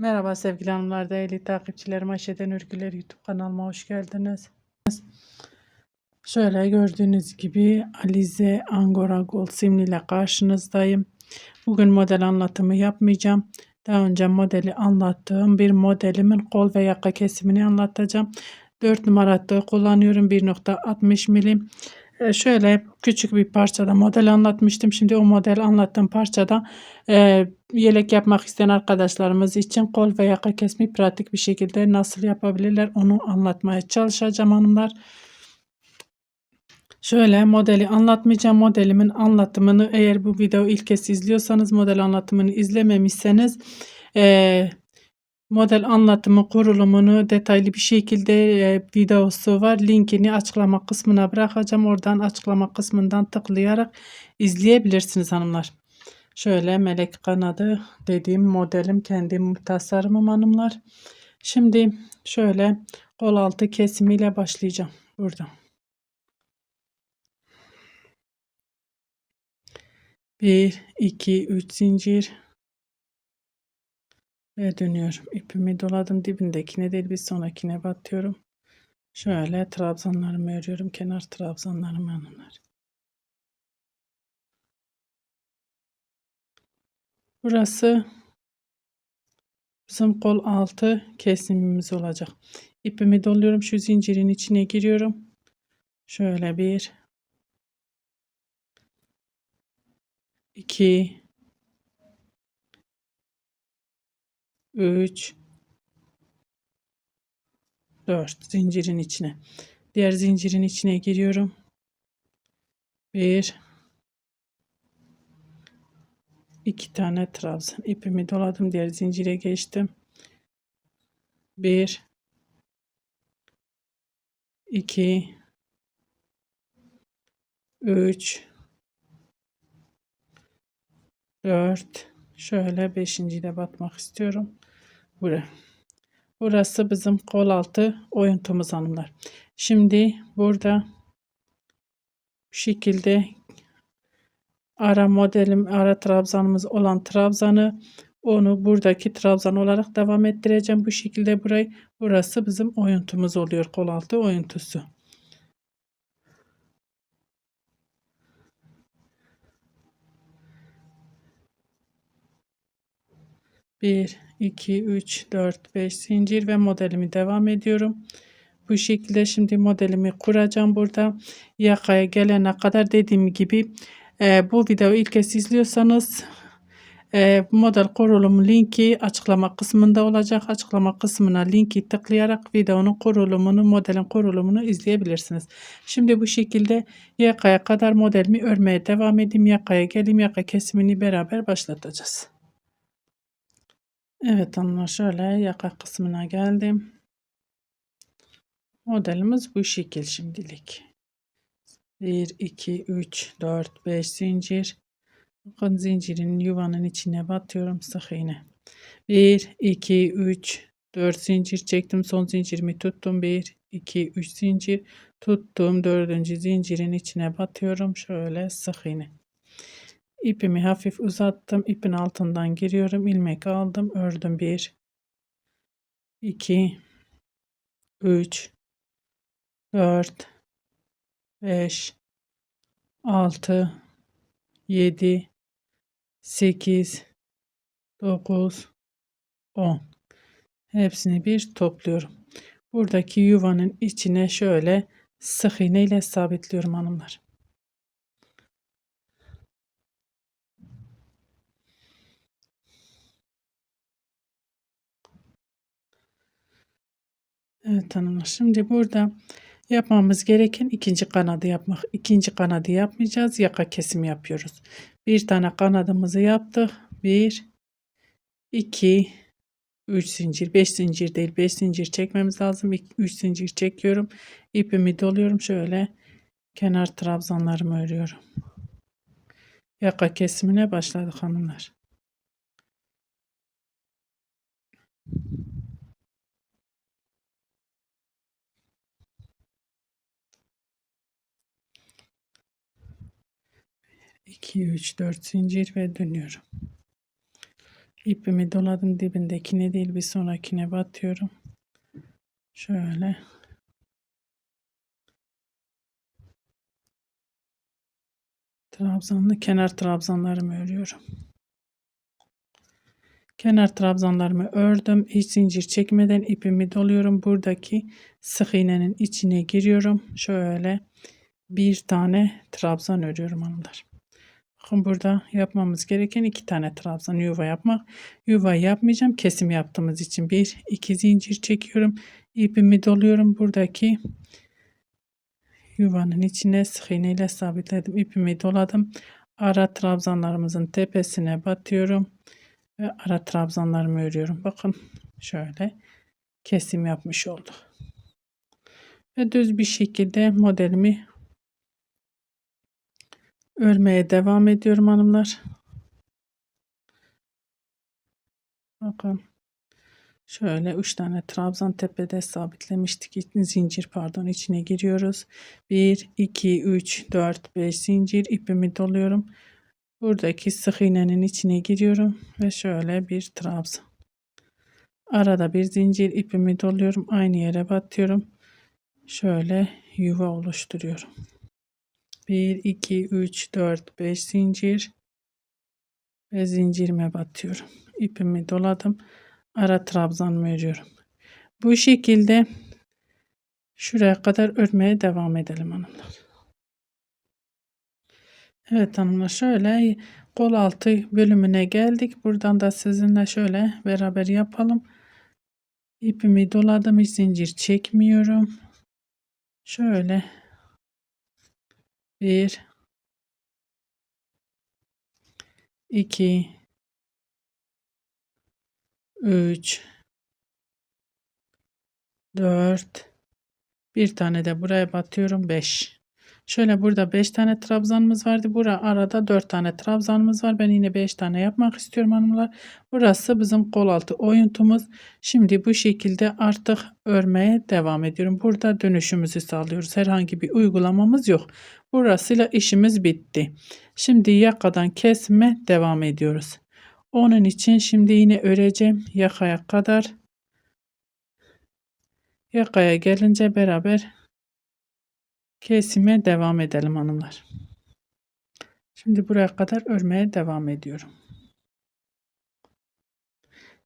Merhaba sevgili hanımlar, değerli takipçilerim. Ayşe'den Örgüler YouTube kanalıma hoş geldiniz. Şöyle gördüğünüz gibi Alize Angora Gold simli ile karşınızdayım. Bugün model anlatımı yapmayacağım. Daha önce modeli anlattığım bir modelimin kol ve yaka kesimini anlatacağım. 4 numara kullanıyorum. 1.60 milim. Ee, şöyle küçük bir parçada model anlatmıştım. Şimdi o model anlattığım parçada e, yelek yapmak isteyen arkadaşlarımız için kol ve yaka kesimi pratik bir şekilde nasıl yapabilirler onu anlatmaya çalışacağım hanımlar. Şöyle modeli anlatmayacağım. Modelimin anlatımını eğer bu video ilk kez izliyorsanız model anlatımını izlememişseniz e, model anlatımı kurulumunu detaylı bir şekilde e, videosu var. Linkini açıklama kısmına bırakacağım. Oradan açıklama kısmından tıklayarak izleyebilirsiniz hanımlar. Şöyle melek kanadı dediğim modelim kendim tasarımım hanımlar. Şimdi şöyle kol altı kesimiyle başlayacağım burada. Bir, iki, üç zincir ve dönüyorum. İpimi doladım dibindekine değil bir sonrakine batıyorum. Şöyle trabzanlarımı örüyorum. Kenar trabzanlarımı hanımlar. Burası bizim kol altı kesimimiz olacak. İpimi doluyorum. Şu zincirin içine giriyorum. Şöyle bir, iki, üç, dört zincirin içine. Diğer zincirin içine giriyorum. Bir, iki tane trabzan ipimi doladım diğer zincire geçtim bir iki üç dört şöyle beşinci de batmak istiyorum buraya burası bizim kol altı oyuntumuz hanımlar şimdi burada bu şekilde ara modelim, ara trabzanımız olan trabzanı onu buradaki trabzan olarak devam ettireceğim. Bu şekilde burayı burası bizim oyuntumuz oluyor. Kol altı oyuntusu. Bir, iki, üç, dört, beş zincir ve modelimi devam ediyorum. Bu şekilde şimdi modelimi kuracağım burada. Yakaya gelene kadar dediğim gibi e, bu videoyu ilk kez izliyorsanız e, model kurulum linki açıklama kısmında olacak. Açıklama kısmına linki tıklayarak videonun kurulumunu, modelin kurulumunu izleyebilirsiniz. Şimdi bu şekilde yakaya kadar modelimi örmeye devam edeyim. Yakaya geleyim. Yaka kesimini beraber başlatacağız. Evet hanımlar şöyle yaka kısmına geldim. Modelimiz bu şekil şimdilik. 1, 2, 3, 4, 5 zincir. Bakın zincirin yuvanın içine batıyorum sık iğne. 1, 2, 3, 4 zincir çektim. Son zincirimi tuttum. 1, 2, 3 zincir tuttum. Dördüncü zincirin içine batıyorum. Şöyle sık iğne. İpimi hafif uzattım. İpin altından giriyorum. ilmek aldım. Ördüm. 1, 2, 3, 4, 5 6 7 8 9 10 hepsini bir topluyorum. Buradaki yuvanın içine şöyle sık iğne ile sabitliyorum hanımlar. Evet hanımlar şimdi burada Yapmamız gereken ikinci kanadı yapmak. İkinci kanadı yapmayacağız. Yaka kesimi yapıyoruz. Bir tane kanadımızı yaptık. Bir, iki, üç zincir. Beş zincir değil. Beş zincir çekmemiz lazım. Üç zincir çekiyorum. İpimi doluyorum. Şöyle kenar trabzanlarımı örüyorum. Yaka kesimine başladık hanımlar. 2 3 4 zincir ve dönüyorum. İpimi doladım dibindekine değil bir sonrakine batıyorum. Şöyle. Trabzanlı kenar trabzanlarımı örüyorum. Kenar trabzanlarımı ördüm. Hiç zincir çekmeden ipimi doluyorum. Buradaki sık iğnenin içine giriyorum. Şöyle bir tane trabzan örüyorum hanımlar. Burada yapmamız gereken iki tane trabzan yuva yapmak. Yuva yapmayacağım. Kesim yaptığımız için bir iki zincir çekiyorum. İpimi doluyorum. Buradaki yuvanın içine sık iğne ile sabitledim. İpimi doladım. Ara trabzanlarımızın tepesine batıyorum ve ara trabzanlarımı örüyorum. Bakın şöyle kesim yapmış olduk. Ve düz bir şekilde modelimi örmeye devam ediyorum hanımlar. Bakın şöyle 3 tane trabzan tepede sabitlemiştik. Zincir pardon içine giriyoruz. 1 2 3 4 5 zincir ipimi doluyorum. Buradaki sık iğnenin içine giriyorum ve şöyle bir trabzan. Arada bir zincir ipimi doluyorum. Aynı yere batıyorum. Şöyle yuva oluşturuyorum. 1 2 3 4 5 zincir ve zincirime batıyorum. İpimi doladım. Ara trabzanımı örüyorum. Bu şekilde şuraya kadar örmeye devam edelim hanımlar. Evet hanımlar şöyle kol altı bölümüne geldik. Buradan da sizinle şöyle beraber yapalım. İpimi doladım. Hiç zincir çekmiyorum. Şöyle bir. İki. Üç. Dört. Bir tane de buraya batıyorum. Beş Şöyle burada 5 tane trabzanımız vardı. Burada arada 4 tane trabzanımız var. Ben yine 5 tane yapmak istiyorum hanımlar. Burası bizim kol altı oyuntumuz. Şimdi bu şekilde artık örmeye devam ediyorum. Burada dönüşümüzü sağlıyoruz. Herhangi bir uygulamamız yok. Burasıyla işimiz bitti. Şimdi yakadan kesme devam ediyoruz. Onun için şimdi yine öreceğim yakaya kadar. Yakaya gelince beraber kesime devam edelim hanımlar. Şimdi buraya kadar örmeye devam ediyorum.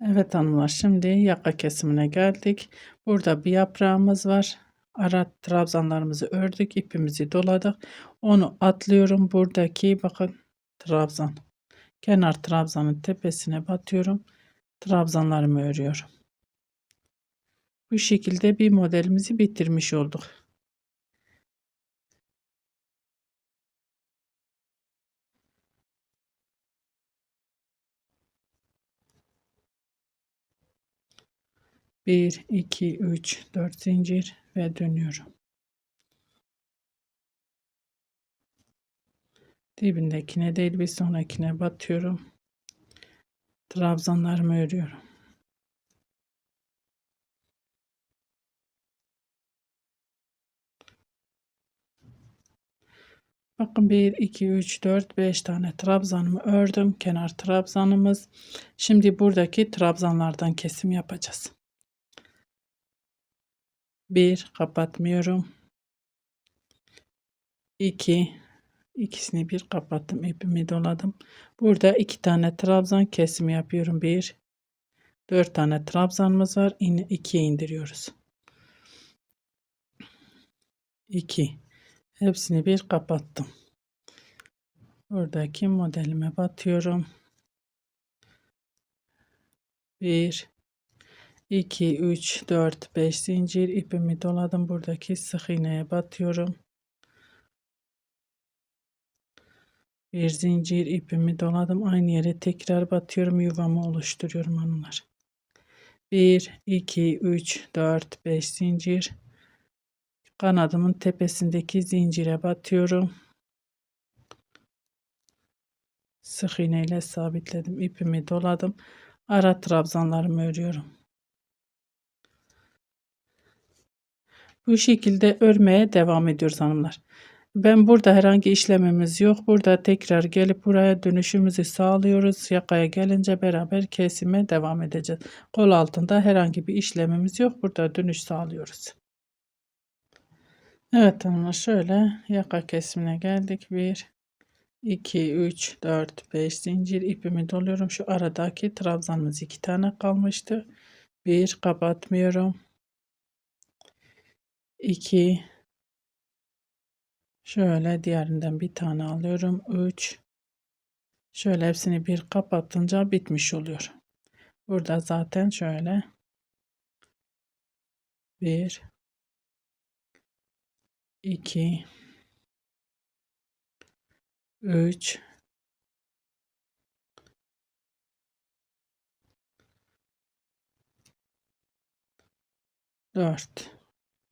Evet hanımlar şimdi yaka kesimine geldik. Burada bir yaprağımız var. Ara trabzanlarımızı ördük. ipimizi doladık. Onu atlıyorum. Buradaki bakın trabzan. Kenar trabzanın tepesine batıyorum. Trabzanlarımı örüyorum. Bu şekilde bir modelimizi bitirmiş olduk. Bir, iki, üç, dört zincir ve dönüyorum. Dibindekine değil bir sonrakine batıyorum. Trabzanlarımı örüyorum. Bakın 1, 2, 3, 4, 5 tane trabzanımı ördüm. Kenar trabzanımız. Şimdi buradaki trabzanlardan kesim yapacağız. 1 kapatmıyorum. 2 ikisini bir kapattım. ipimi doladım. Burada iki tane trabzan kesimi yapıyorum. 1 4 tane trabzanımız var. Yine 2'ye indiriyoruz. 2 hepsini bir kapattım. Buradaki modelime batıyorum. 1 2 3 4 5 zincir ipimi doladım buradaki sık iğneye batıyorum. Bir zincir ipimi doladım aynı yere tekrar batıyorum yuvamı oluşturuyorum hanımlar. 1 2 3 4 5 zincir kanadımın tepesindeki zincire batıyorum. Sık iğne sabitledim ipimi doladım. Ara trabzanlarımı örüyorum Bu şekilde örmeye devam ediyoruz hanımlar. Ben burada herhangi işlemimiz yok. Burada tekrar gelip buraya dönüşümüzü sağlıyoruz. Yakaya gelince beraber kesime devam edeceğiz. Kol altında herhangi bir işlemimiz yok. Burada dönüş sağlıyoruz. Evet hanımlar şöyle yaka kesimine geldik. 1, 2, 3, 4, 5 zincir ipimi doluyorum. Şu aradaki trabzanımız iki tane kalmıştı. 1 kapatmıyorum. 2 Şöyle diğerinden bir tane alıyorum. 3 Şöyle hepsini bir kapatınca bitmiş oluyor. Burada zaten şöyle. 1 2 3 4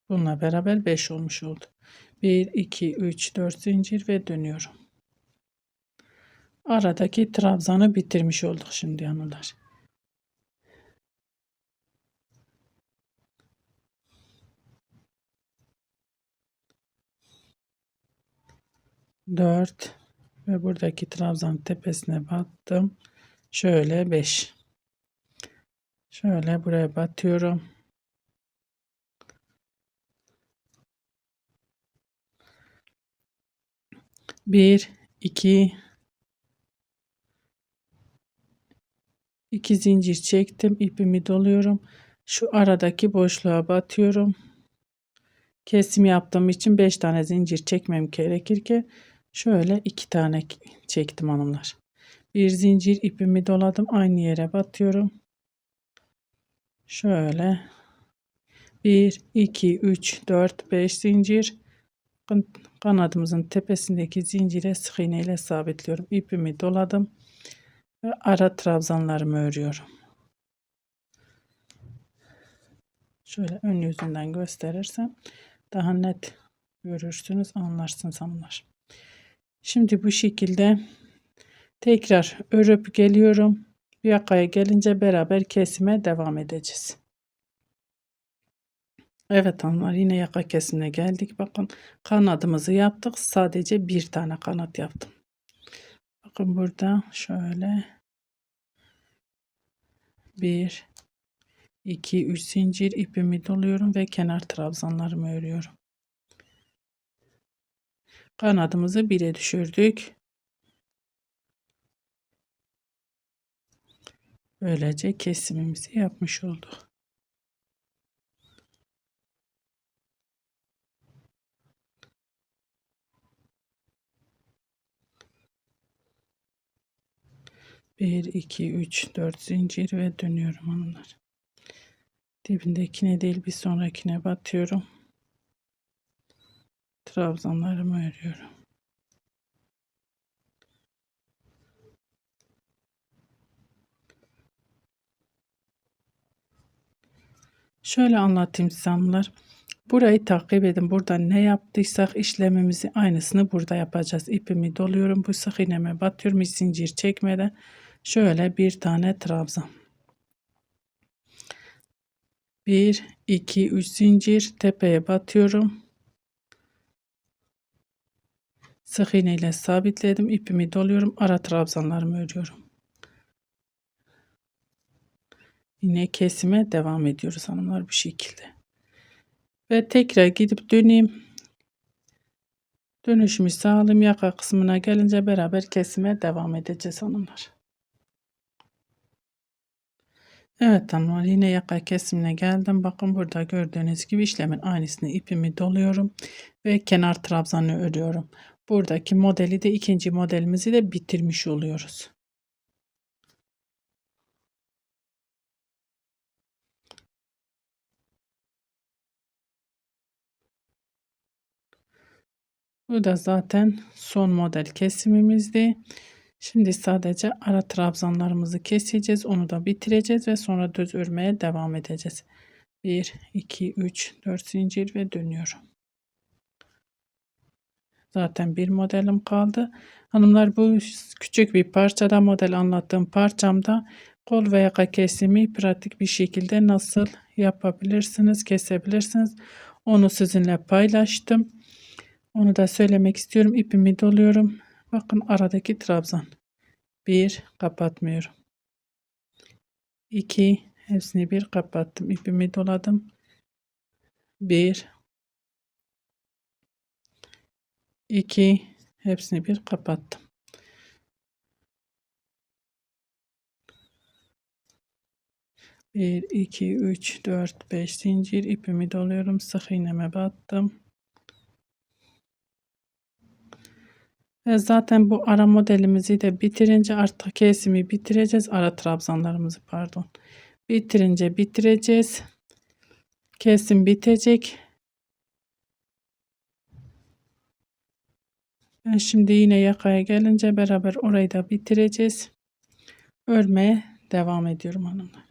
Bununla beraber 5 olmuş oldu. 1 2 3 4 zincir ve dönüyorum. Aradaki trabzanı bitirmiş olduk şimdi hanımlar. Dört ve buradaki trabzan tepesine battım. Şöyle beş. Şöyle buraya batıyorum. Bir, iki, iki zincir çektim. ipimi doluyorum. Şu aradaki boşluğa batıyorum. Kesim yaptığım için 5 tane zincir çekmem gerekir ki şöyle 2 tane çektim hanımlar. Bir zincir ipimi doladım. Aynı yere batıyorum. Şöyle 1 2 3 4 5 zincir kanadımızın tepesindeki zincire sık iğne ile sabitliyorum. İpimi doladım ve ara trabzanlarımı örüyorum. Şöyle ön yüzünden gösterirsem daha net görürsünüz, anlarsınız anlar. Şimdi bu şekilde tekrar örüp geliyorum. Yakaya gelince beraber kesime devam edeceğiz. Evet hanımlar yine yaka kesimine geldik. Bakın kanadımızı yaptık. Sadece bir tane kanat yaptım. Bakın burada şöyle bir 2 3 zincir ipimi doluyorum ve kenar trabzanlarımı örüyorum. Kanadımızı bire düşürdük. Böylece kesimimizi yapmış olduk. Bir, iki, üç, dört zincir ve dönüyorum hanımlar. Dibindekine değil bir sonrakine batıyorum. Trabzanlarımı örüyorum. Şöyle anlatayım size hanımlar. Burayı takip edin. Burada ne yaptıysak işlemimizi aynısını burada yapacağız. İpimi doluyorum. Bu sık iğneme batıyorum. Hiç zincir çekmeden. Şöyle bir tane trabzan. 1 2 3 zincir tepeye batıyorum. Sık iğne ile sabitledim. ipimi doluyorum. Ara trabzanlarımı örüyorum. Yine kesime devam ediyoruz hanımlar bu şekilde. Ve tekrar gidip döneyim. Dönüşümü sağlayayım. Yaka kısmına gelince beraber kesime devam edeceğiz hanımlar. Evet hanımlar yine yaka kesimine geldim. Bakın burada gördüğünüz gibi işlemin aynısını ipimi doluyorum ve kenar trabzanı örüyorum. Buradaki modeli de ikinci modelimizi de bitirmiş oluyoruz. Bu da zaten son model kesimimizdi. Şimdi sadece ara trabzanlarımızı keseceğiz. Onu da bitireceğiz ve sonra düz örmeye devam edeceğiz. 1, 2, 3, 4 zincir ve dönüyorum. Zaten bir modelim kaldı. Hanımlar bu küçük bir parçada model anlattığım parçamda kol ve yaka kesimi pratik bir şekilde nasıl yapabilirsiniz, kesebilirsiniz. Onu sizinle paylaştım. Onu da söylemek istiyorum. İpimi doluyorum. Bakın aradaki trabzan. 1 kapatmıyorum. 2 hepsini bir kapattım. İpimi doladım. 1 2 hepsini bir kapattım. Bir, iki, üç, dört, beş zincir ipimi doluyorum. Sık iğneme battım. Ve zaten bu ara modelimizi de bitirince artık kesimi bitireceğiz. Ara trabzanlarımızı pardon. Bitirince bitireceğiz. Kesim bitecek. Ben şimdi yine yakaya gelince beraber orayı da bitireceğiz. Örmeye devam ediyorum hanımlar.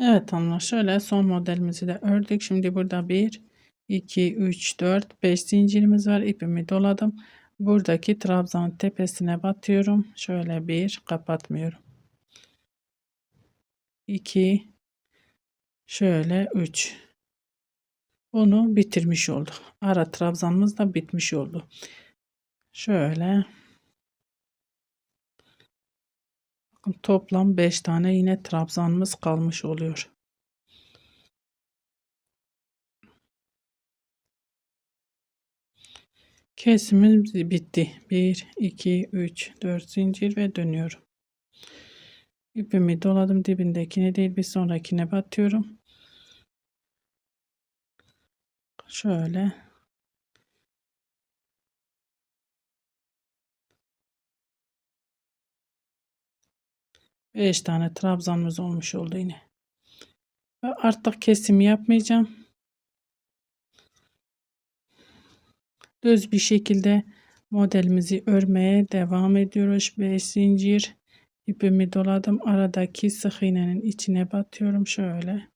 Evet hanımlar şöyle son modelimizi de ördük. Şimdi burada 1, 2, 3, 4, 5 zincirimiz var. İpimi doladım. Buradaki trabzan tepesine batıyorum. Şöyle bir kapatmıyorum. 2 şöyle 3 bunu bitirmiş olduk. Ara trabzanımız da bitmiş oldu. Şöyle bakın toplam 5 tane yine trabzanımız kalmış oluyor. Kesimimiz bitti. 1 2 3 4 zincir ve dönüyorum. İpimi doladım dibindekine değil bir sonrakine batıyorum. Şöyle. Beş tane trabzanımız olmuş oldu yine. Ve artık kesim yapmayacağım. Düz bir şekilde modelimizi örmeye devam ediyoruz. 5 zincir ipimi doladım. Aradaki sık iğnenin içine batıyorum. Şöyle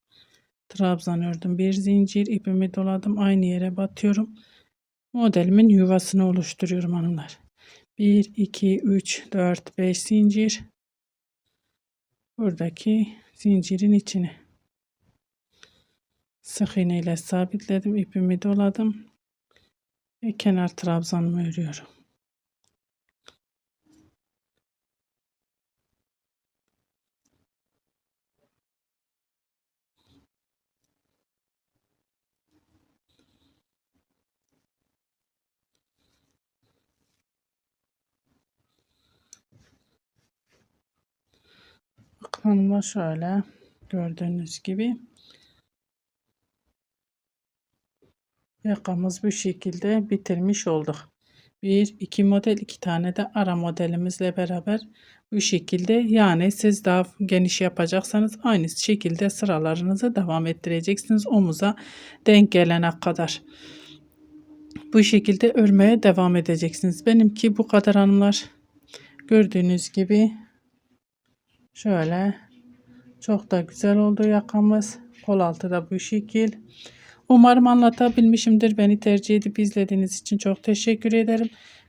trabzan ördüm. Bir zincir ipimi doladım. Aynı yere batıyorum. Modelimin yuvasını oluşturuyorum hanımlar. 1 2 3 4 5 zincir. Buradaki zincirin içine sık iğne ile sabitledim. İpimi doladım ve kenar trabzanımı örüyorum. Kanıma şöyle gördüğünüz gibi yakamız bu şekilde bitirmiş olduk. Bir, iki model, iki tane de ara modelimizle beraber bu şekilde yani siz daha geniş yapacaksanız aynı şekilde sıralarınızı devam ettireceksiniz omuza denk gelene kadar. Bu şekilde örmeye devam edeceksiniz. Benimki bu kadar hanımlar. Gördüğünüz gibi Şöyle çok da güzel oldu yakamız. Kol altı da bu şekil. Umarım anlatabilmişimdir. Beni tercih edip izlediğiniz için çok teşekkür ederim.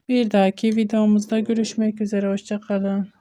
Bir dahaki videomuzda görüşmek üzere. Hoşçakalın.